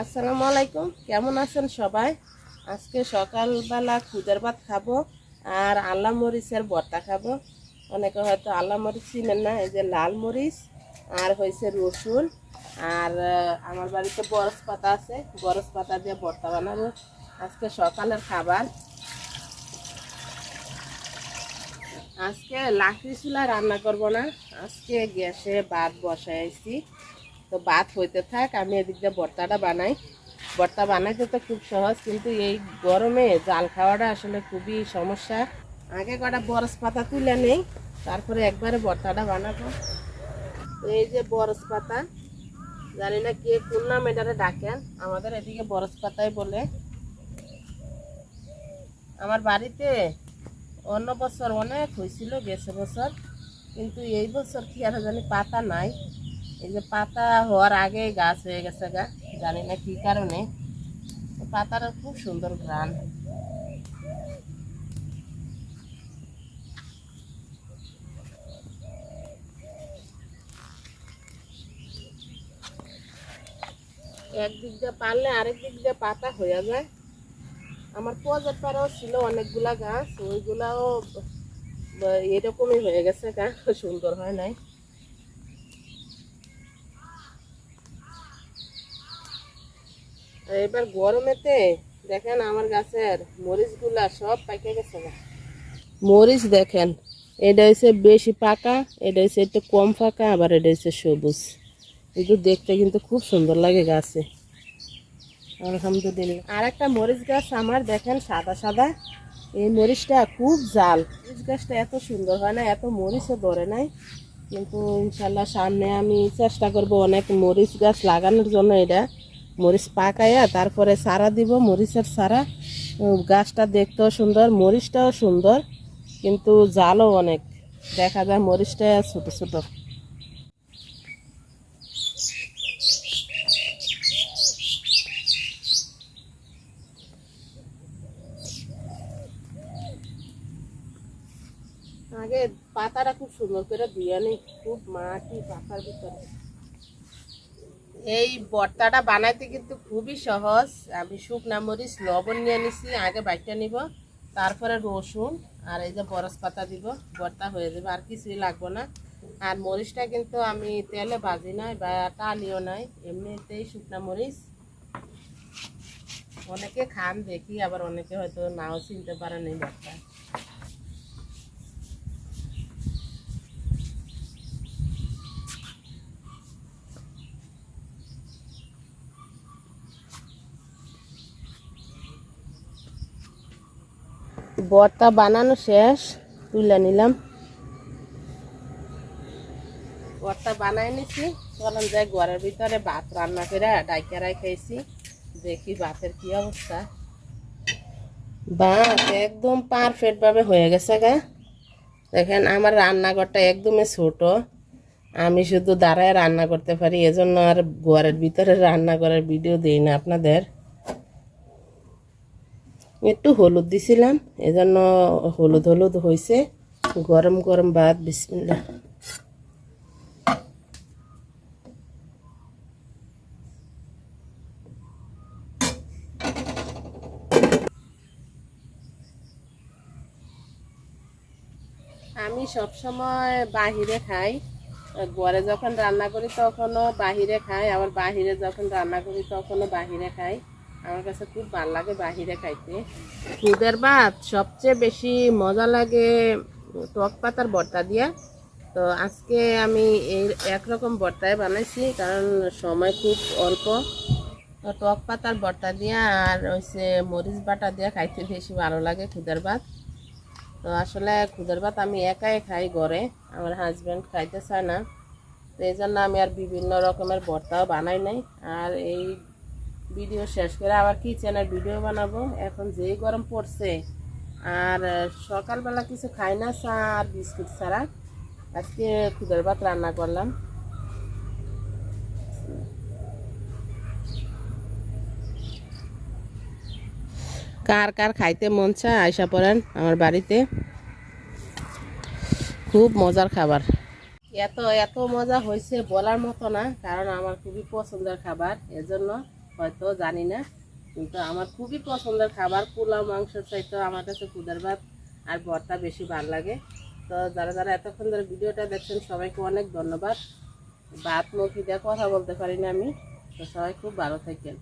আসসালামু আলাইকুম। কেমন আছেন সবাই? আজকে সকালবেলা খুদের ভাত খাব আর আল্লাহ মরিচের ভর্তা খাব। অনেকে হয়তো আল্লাহ মরিচ চিনেন না, এই যে লাল মরিচ আর হয়েছে রসুন। আর আমার বাড়িতে বরস পাতা আছে বরস পাতা দিয়ে ভর্তা বানাবো। আজকে সকালের খাবার। আজকে লাকড়ি চুলা রান্না করব না। আজকে গ্যাসে ভাত বসাইছি তো বাত হইতে থাক, আমি এদিক দিয়ে ভর্তাটা বানাই। ভর্তা বানাইতে তো খুব সহজ, কিন্তু এই গরমে জাল খাওয়াটা আসলে খুবই সমস্যা। আগে কটা বরস পাতা তুলে নেই, তারপরে একবারে ভর্তাটা বানাবো। এই যে বরস পাতা, জানি না কে কোন নাম এটারে ডাকেন, আমাদের এদিকে বরস পাতাই বলে। আমার বাড়িতে অন্য বছর অনেক হয়েছিল গেছে বছর, কিন্তু এই বছর কি আর জানি পাতা নাই। এই যে পাতা হওয়ার আগেই গাছ হয়ে গেছে গা, জানি না কি কারণে। তো পাতাটা খুব সুন্দর ঘ্রাণ। একদিক দিয়ে পারলে আরেক দিক দিয়ে পাতা হয়ে যায়। আমার পজার পাড়াও ছিল অনেকগুলা গাছ, ওইগুলাও ব- এরকমই হয়ে গেছে গা, সুন্দর হয় নাই। এবার গরমেতে দেখেন আমার গাছের মরিচগুলা সব পাকে গেছে মরিচ দেখেন এটা হচ্ছে বেশি পাকা এটা হচ্ছে একটু কম পাকা আবার এটা হচ্ছে সবুজ। কিন্তু দেখতে কিন্তু খুব সুন্দর লাগে গাছে। আলহামদুলিল্লাহ। আর একটা মরিচ গাছ আমার দেখেন সাদা সাদা এই মরিচটা খুব জাল। মরিচ গাছটা এত সুন্দর হয় না এত মরিচও ধরে নাই। কিন্তু ইনশাল্লাহ সামনে আমি চেষ্টা করব অনেক মরিচ গাছ লাগানোর জন্য এটা। মরিচ পাকাইয়া তারপরে সারা দিব, মরিচের সারা গাছটা দেখতেও সুন্দর, মরিচটাও সুন্দর, কিন্তু জালও অনেক। দেখা যায় মরিচটা ছোট ছোট। আগে পাতাটা খুব সুন্দর করে ধুয়ে নেই খুব মাটি পাতার ভিতরে। এই ভর্তাটা বানাইতে কিন্তু খুবই সহজ। আমি শুকনা মরিচ, লবণ নিয়ে নিছি, আগে বাইটটা নিব, তারপরে রসুন, আর এই যে বরস পাতা দিব ভর্তা হয়ে যাবে, আর কিছুই লাগবে না। আর মরিচটা কিন্তু আমি তেলে ভাজি নাই বা টালিও নাই, এমনিতেই শুকনা মরিচ। অনেকে খান দেখি, আবার অনেকে হয়তো নাও চিনতে পারেন এই ভর্তা ভর্তা বানানো শেষ, তুলে নিলাম। ভর্তা বানাই নিছি, চলেন যাই ঘরের ভিতরে, ভাত রান্না করে ডাইকারাই খাইছি, দেখি ভাতের কি অবস্থা। ভাত একদম পারফেক্ট ভাবে হয়ে গেছে গা। দেখেন, আমার রান্নাঘরটা একদমই ছোট। আমি শুধু দাঁড়ায় রান্না করতে পারি, এজন্য আর ঘরের ভিতরে রান্না করার ভিডিও দিই না আপনাদের। একটু হলুদ দিছিলাম, এজন্য হলুদ হলুদ হয়েছে গরম গরম ভাত বিসমিল্লা আমি সবসময় বাহিরে খাই। ঘরে যখন রান্না করি তখনও বাহিরে খাই, আবার বাহিরে যখন রান্না করি তখনও বাহিরে খাই। আমার কাছে খুব ভালো লাগে বাহিরে খাইতে। খুদের ভাত সবচেয়ে বেশি মজা লাগে টক পাতার ভর্তা দিয়া। তো আজকে আমি এই একরকম ভর্তায় বানাইছি, কারণ সময় খুব অল্প। তো টক পাতার ভর্তা দিয়া আর হচ্ছে মরিচ বাটা দিয়া খাইতে বেশি ভালো লাগে খুদের ভাত। তো আসলে খুদের ভাত আমি একাই খাই ঘরে, আমার হাজব্যান্ড খাইতে চায় না। তো এই জন্য আমি আর বিভিন্ন রকমের ভর্তাও বানাই নাই। আর এই ভিডিও শেষ করে আবার কিচেনের ভিডিও বানাবো। এখন যেই গরম পড়ছে, আর সকালবেলা কিছু খাই না, চা আর বিস্কুট ছাড়া। আজকে খুদের ভাত রান্না করলাম। কার কার খাইতে মন চায় আয়সা পড়েন আমার বাড়িতে। খুব মজার খাবার। এত এত মজা হয়েছে বলার মতো না, কারণ আমার খুবই পছন্দের খাবার, এজন্য হয়তো, জানি না। কিন্তু আমার খুবই পছন্দের খাবার, পোলাও মাংস চাইতো আমার কাছে কুদার ভাত আর ভরটা বেশি ভালো লাগে। তো যারা যারা এতক্ষণ ধরে ভিডিওটা দেখছেন, সবাইকে অনেক ধন্যবাদ। ভাত মুখি দিয়ে কথা বলতে পারি না আমি। তো সবাই খুব ভালো থাকেন।